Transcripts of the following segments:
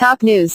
Top news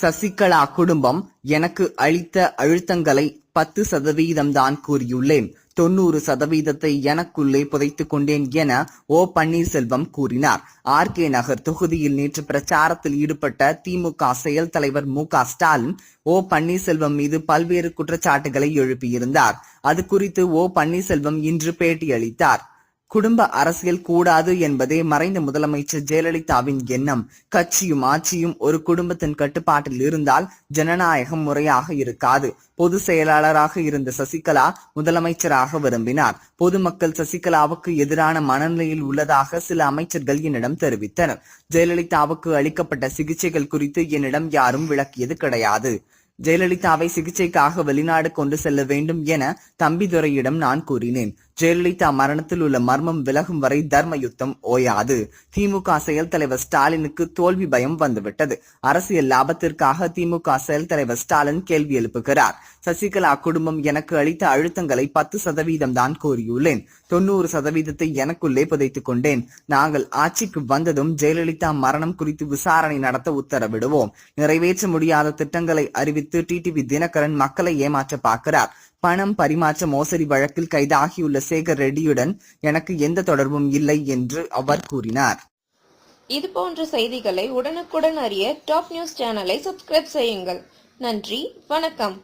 Sasikala குடும்பம் எனக்கு அளித்த அழுத்தங்களை பத்து சதவீதம் தான் கூறியுள்ளேன். தொண்ணூறு சதவீதத்தை எனக்குள்ளே புதைத்துக் கொண்டேன் என ஓ பன்னீர்செல்வம் கூறினார். ஆர் கே நகர் தொகுதியில் நேற்று பிரச்சாரத்தில் ஈடுபட்ட திமுக செயல் தலைவர் மு க ஸ்டாலின் ஓ பன்னீர்செல்வம் மீது பல்வேறு குற்றச்சாட்டுகளை எழுப்பியிருந்தார். அது குறித்து ஓ பன்னீர்செல்வம் இன்று பேட்டியளித்தார். குடும்ப அரசியல் கூடாது என்பதே மறைந்த முதலமைச்சர் ஜெயலலிதாவின் எண்ணம். கட்சியும் ஆட்சியும் ஒரு குடும்பத்தின் கட்டுப்பாட்டில் இருந்தால் ஜனநாயகம் முறையாக இருக்காது. பொது செயலாளராக இருந்த சசிகலா முதலமைச்சராக விரும்பினார். பொதுமக்கள் சசிகலாவுக்கு எதிரான மனநிலையில் உள்ளதாக சில அமைச்சர்கள் என்னிடம் தெரிவித்தனர். ஜெயலலிதாவுக்கு அளிக்கப்பட்ட சிகிச்சைகள் குறித்து என்னிடம் யாரும் விளக்கியது கிடையாது. ஜெயலலிதாவை சிகிச்சைக்காக வெளிநாடு கொண்டு செல்ல வேண்டும் என தம்பிதுரையிடம் நான் கூறினேன். ஜெயலலிதா மரணத்தில் உள்ள மர்மம் விலகும் வரை தர்ம யுத்தம் ஓயாது. திமுக செயல் தலைவர் ஸ்டாலினுக்கு தோல்வி பயம் வந்துவிட்டது. அரசியல் லாபத்திற்காக திமுக செயல் தலைவர் ஸ்டாலின் கேள்வி எழுப்புகிறார். சசிகலா குடும்பம் எனக்கு அளித்த அழுத்தங்களை பத்து சதவீதம் தான் கூறியுள்ளேன். தொண்ணூறு சதவீதத்தை எனக்குள்ளே புதைத்துக் கொண்டேன். நாங்கள் ஆட்சிக்கு வந்ததும் ஜெயலலிதா மரணம் குறித்து விசாரணை நடத்த உத்தரவிடுவோம். நிறைவேற்ற முடியாத திட்டங்களை அறிவித்து டிடிவி தினகரன் மக்களை ஏமாற்ற பார்க்கிறார். பணம் பரிமாற்ற மோசடி வழக்கில் கைதாகியுள்ள சேகர் ரெட்டியுடன் எனக்கு எந்த தொடர்பும் இல்லை என்று அவர் கூறினார். இது போன்ற செய்திகளை உடனுக்குடன் அறிய டாப் நியூஸ் சேனலை சப்ஸ்கிரைப் செய்யுங்கள். நன்றி வணக்கம்.